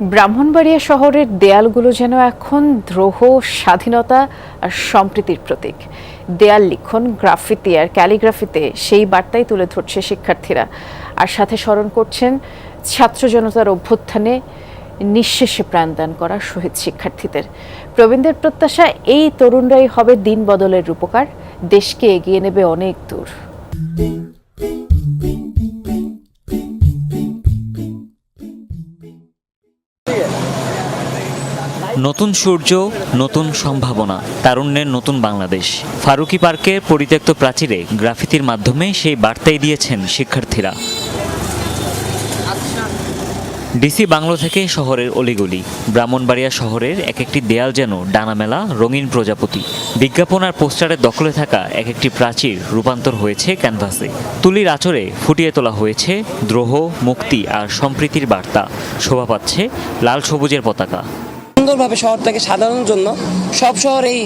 ব্রাহ্মণবাড়িয়া শহরের দেয়ালগুলো যেন এখন দ্রোহ, স্বাধীনতা আর সম্প্রীতির প্রতীক। দেয়াল লিখন, গ্রাফিতি আর ক্যালিগ্রাফিতে সেই বার্তাই তুলে ধরছে শিক্ষার্থীরা। আর সাথে স্মরণ করছেন ছাত্র জনতার অভ্যুত্থানে নিঃশেষে প্রাণদান করা শহীদ শিক্ষার্থীদের। প্রবীণদের প্রত্যাশা, এই তরুণরাই হবে দিন বদলের রূপকার। দেশকে এগিয়ে নেবে অনেক দূর। নতুন সূর্য, নতুন সম্ভাবনা, তারুণ্যের নতুন বাংলাদেশ। ফারুকি পার্কের পরিত্যক্ত প্রাচীরে গ্রাফিতির মাধ্যমে সেই বার্তাই দিয়েছেন শিক্ষার্থীরা। ডিসি বাংলো থেকে শহরের অলিগলি, ব্রাহ্মণবাড়িয়া শহরের এক একটি দেয়াল যেন ডানামেলা, রঙিন প্রজাপতি। বিজ্ঞাপন আর পোস্টারের দখলে থাকা এক একটি প্রাচীর রূপান্তর হয়েছে ক্যানভাসে। তুলির আচরে ফুটিয়ে তোলা হয়েছে দ্রোহ, মুক্তি আর সম্প্রীতির বার্তা। শোভা পাচ্ছে লাল সবুজের পতাকা। সুন্দরভাবে শহরটাকে সাজানোর জন্য সব শহরেই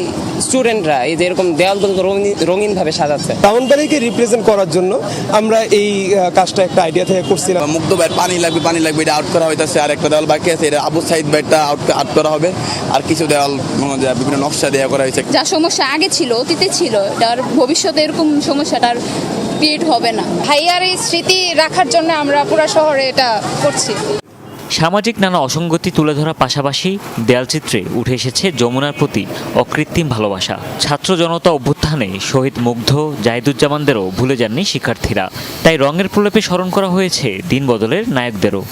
স্টুডেন্টরা এই যে এরকম দেওয়ালগুলোকে রঙিন রঙিনভাবে সাজাচ্ছে। টাউনবাড়িকে রিপ্রেজেন্ট করার জন্য আমরা এই কাজটা একটা আইডিয়া থেকে করছিলাম। মুগ্ধ ভাই পানি লাগবে পানি লাগবে এটা আউট করা হইতেছে। আর একটা দেওয়াল বাকি আছে এটা আবু সাইদ ভাইটা আউট আউট করা হবে। আর কিছু দেওয়াল বিভিন্ন নকশা দেওয়া করা হয়েছে। যা সমস্যা আগে ছিল অতীতে ছিল এটার ভবিষ্যতে এরকম সমস্যাটার ক্রিয়েট হবে না। ভাইয়ার এই স্মৃতি রাখার জন্য আমরা পুরো শহরে এটা করছি। সামাজিক নানা অসঙ্গতি তুলে ধরার পাশাপাশি দেয়ালচিত্রে উঠে এসেছে যমুনার প্রতি অকৃত্রিম ভালোবাসা। ছাত্র জনতা অভ্যুত্থানে শহীদ মুগ্ধ জাহিদুজ্জামানদেরও ভুলে যাননি শিক্ষার্থীরা। তাই রঙের প্রলেপে স্মরণ করা হয়েছে দিন বদলের নায়কদেরও।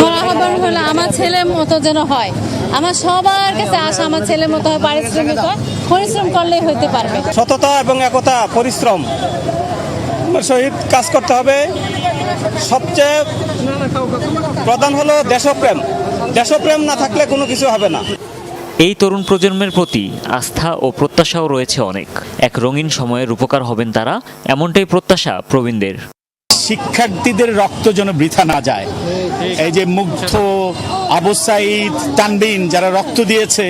আমার আহ্বান হলো আমার ছেলের মতো যেন হয়। আমার সবার কাছে আসা আমার ছেলের মতো হয় পারিশ্রমিক হয় পরিশ্রম করলেই হইতে পারবে। সততা এবং একতা পরিশ্রম। সহিত কাজ করতে হবে। সবচেয়ে প্রধান হলো দেশপ্রেম। দেশপ্রেম না থাকলে কোনো কিছু হবে না। এই তরুণ প্রজন্মের প্রতি আস্থা ও প্রত্যাশাও রয়েছে অনেক। এক রঙিন সময়ের রূপকার হবেন তারা এমনটাই প্রত্যাশা প্রবীণদের। শিক্ষার্থীদের রক্ত যেন বৃথা না যায়। এই যে মুগ্ধ আবু সাইদ তানবিন যারা রক্ত দিয়েছে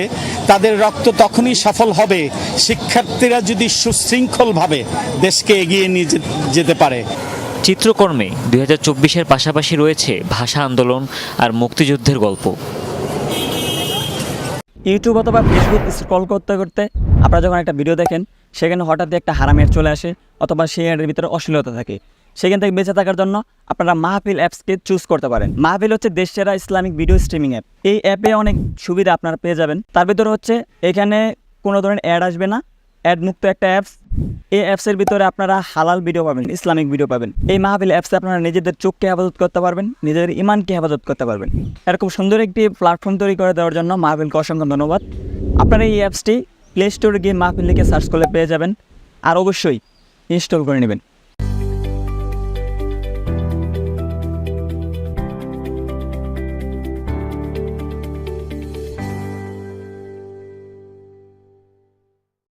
তাদের রক্ত তখনই সফল হবে শিক্ষার্থীরা যদি সুশৃঙ্খলভাবে দেশকে এগিয়ে নিয়ে যেতে পারে। চিত্রকর্মে দুই হাজার চব্বিশের পাশাপাশি রয়েছে ভাষা আন্দোলন আর মুক্তিযুদ্ধের গল্প। ইউটিউব অথবা ফেসবুক স্ক্রল করতে করতে আপনারা যখন একটা ভিডিও দেখেন, সেখানে হঠাৎই একটা হারামের চলে আসে অথবা সেই অ্যাডের ভিতরে অশ্লীলতা থাকে। সেখান থেকে বেঁচে থাকার জন্য আপনারা মাহফিল অ্যাপসকে চুজ করতে পারেন। মাহফিল হচ্ছে দেশেরা ইসলামিক ভিডিও স্ট্রিমিং অ্যাপ এই অ্যাপে অনেক সুবিধা আপনারা পেয়ে যাবেন। তার ভিতরে হচ্ছে এখানে কোনো ধরনের অ্যাড আসবে না। অ্যাড মুক্ত একটা অ্যাপস এই অ্যাপসের ভিতরে আপনারা হালাল ভিডিও পাবেন, ইসলামিক ভিডিও পাবেন। এই মাহাবিল অ্যাপসে আপনারা নিজেদের চোখকে হেফাজত করতে পারবেন, নিজেদের ইমানকে হেফাজত করতে পারবেন। এরকম সুন্দর একটি প্ল্যাটফর্ম তৈরি করে দেওয়ার জন্য মাহফিলকে অসংখ্য ধন্যবাদ। আপনারা এই অ্যাপসটি প্লে স্টোরে গিয়ে মাহফিল লিখে সার্চ করলে পেয়ে যাবেন, আর অবশ্যই ইনস্টল করে নেবেন।